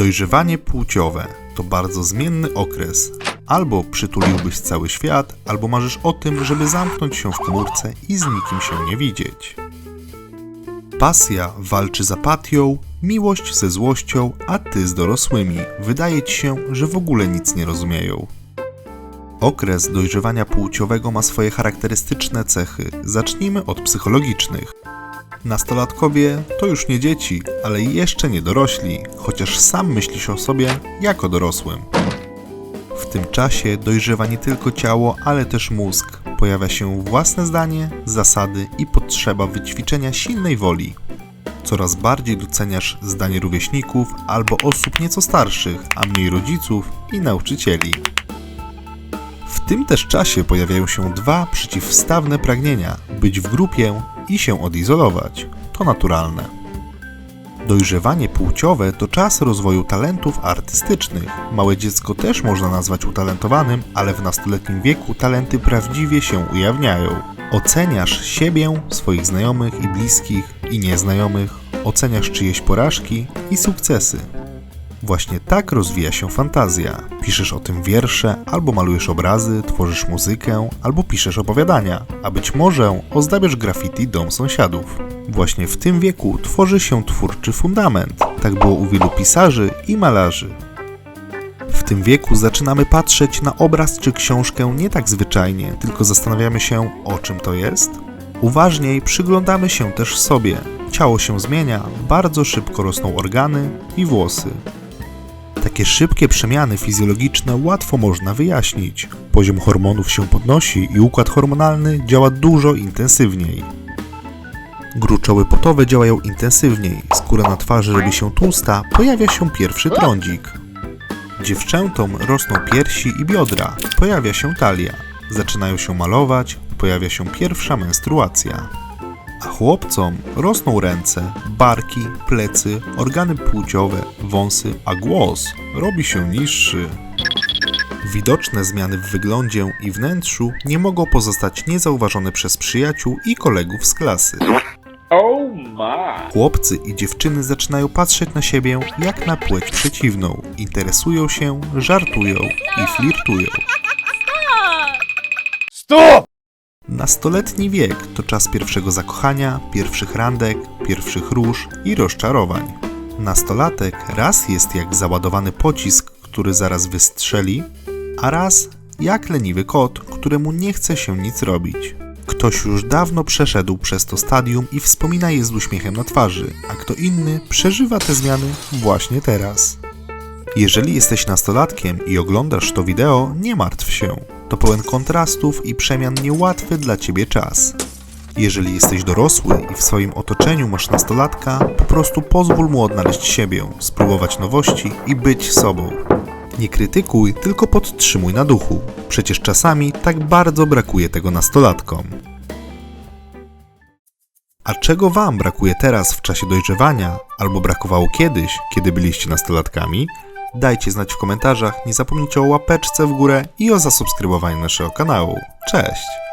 Dojrzewanie płciowe to bardzo zmienny okres. Albo przytuliłbyś cały świat, albo marzysz o tym, żeby zamknąć się w komórce i z nikim się nie widzieć. Pasja walczy z apatią, miłość ze złością, a ty z dorosłymi. Wydaje ci się, że w ogóle nic nie rozumieją. Okres dojrzewania płciowego ma swoje charakterystyczne cechy. Zacznijmy od psychologicznych. Nastolatkowie to już nie dzieci, ale jeszcze nie dorośli, chociaż sam myślisz o sobie jako dorosłym. W tym czasie dojrzewa nie tylko ciało, ale też mózg. Pojawia się własne zdanie, zasady i potrzeba wyćwiczenia silnej woli. Coraz bardziej doceniasz zdanie rówieśników albo osób nieco starszych, a mniej rodziców i nauczycieli. W tym też czasie pojawiają się dwa przeciwstawne pragnienia: być w grupie i się odizolować. To naturalne. Dojrzewanie płciowe to czas rozwoju talentów artystycznych. Małe dziecko też można nazwać utalentowanym, ale w nastoletnim wieku talenty prawdziwie się ujawniają. Oceniasz siebie, swoich znajomych i bliskich i nieznajomych, oceniasz czyjeś porażki i sukcesy. Właśnie tak rozwija się fantazja. Piszesz o tym wiersze, albo malujesz obrazy, tworzysz muzykę, albo piszesz opowiadania, a być może ozdabiasz graffiti dom sąsiadów. Właśnie w tym wieku tworzy się twórczy fundament. Tak było u wielu pisarzy i malarzy. W tym wieku zaczynamy patrzeć na obraz czy książkę nie tak zwyczajnie, tylko zastanawiamy się, o czym to jest. Uważniej przyglądamy się też sobie. Ciało się zmienia, bardzo szybko rosną organy i włosy. Takie szybkie przemiany fizjologiczne łatwo można wyjaśnić. Poziom hormonów się podnosi i układ hormonalny działa dużo intensywniej. Gruczoły potowe działają intensywniej, skóra na twarzy robi się tłusta, pojawia się pierwszy trądzik. Dziewczętom rosną piersi i biodra, pojawia się talia. Zaczynają się malować, pojawia się pierwsza menstruacja. A chłopcom rosną ręce, barki, plecy, organy płciowe, wąsy, a głos robi się niższy. Widoczne zmiany w wyglądzie i wnętrzu nie mogą pozostać niezauważone przez przyjaciół i kolegów z klasy. Oh! Chłopcy i dziewczyny zaczynają patrzeć na siebie jak na płeć przeciwną, interesują się, żartują i flirtują. Stop! Nastoletni wiek to czas pierwszego zakochania, pierwszych randek, pierwszych róż i rozczarowań. Nastolatek raz jest jak załadowany pocisk, który zaraz wystrzeli, a raz jak leniwy kot, któremu nie chce się nic robić. Ktoś już dawno przeszedł przez to stadium i wspomina je z uśmiechem na twarzy, a kto inny przeżywa te zmiany właśnie teraz. Jeżeli jesteś nastolatkiem i oglądasz to wideo, nie martw się. To pełen kontrastów i przemian niełatwy dla ciebie czas. Jeżeli jesteś dorosły i w swoim otoczeniu masz nastolatka, po prostu pozwól mu odnaleźć siebie, spróbować nowości i być sobą. Nie krytykuj, tylko podtrzymuj na duchu. Przecież czasami tak bardzo brakuje tego nastolatkom. A czego Wam brakuje teraz w czasie dojrzewania, albo brakowało kiedyś, kiedy byliście nastolatkami? Dajcie znać w komentarzach, nie zapomnijcie o łapeczce w górę i o zasubskrybowaniu naszego kanału. Cześć!